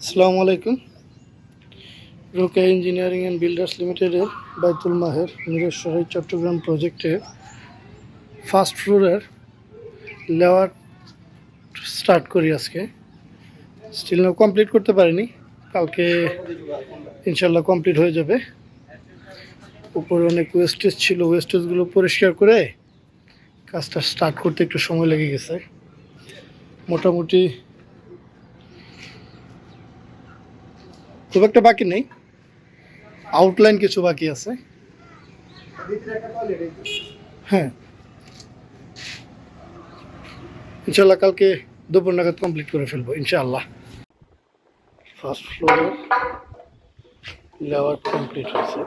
আসসালামু আলাইকুম। Roca engineering and builders লিমিটেডের বাইতুল মাহের মিরেশ্বরী চট্টগ্রাম প্রজেক্টের ফার্স্ট ফ্লোরের লেওয়ার স্টার্ট করি আজকে। স্টিল কমপ্লিট করতে পারিনি। কালকে ইনশাল্লাহ কমপ্লিট হয়ে যাবে। উপরে অনেক ওয়েস্টেজ ছিল ওয়েস্টেজগুলো পরিষ্কার করে কাজটা স্টার্ট করতে একটু সময় লেগে গেছে। মোটামুটি খুব একটা বাকি নেই। আউটলাইন কিছু বাকি আছে। হ্যাঁ। ইনশাল্লাহ কালকে দুপুর নাগাদ কমপ্লিট করে ফেলব, ইনশাআল্লাহ। ফার্স্ট ফ্লোর লেওয়ার কমপ্লিট হয়েছে।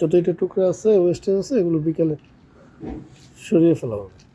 যত এটা টুকরা আছে ওয়েস্টেজ আছে এগুলো বিকালে সরিয়ে ফেলা হবে।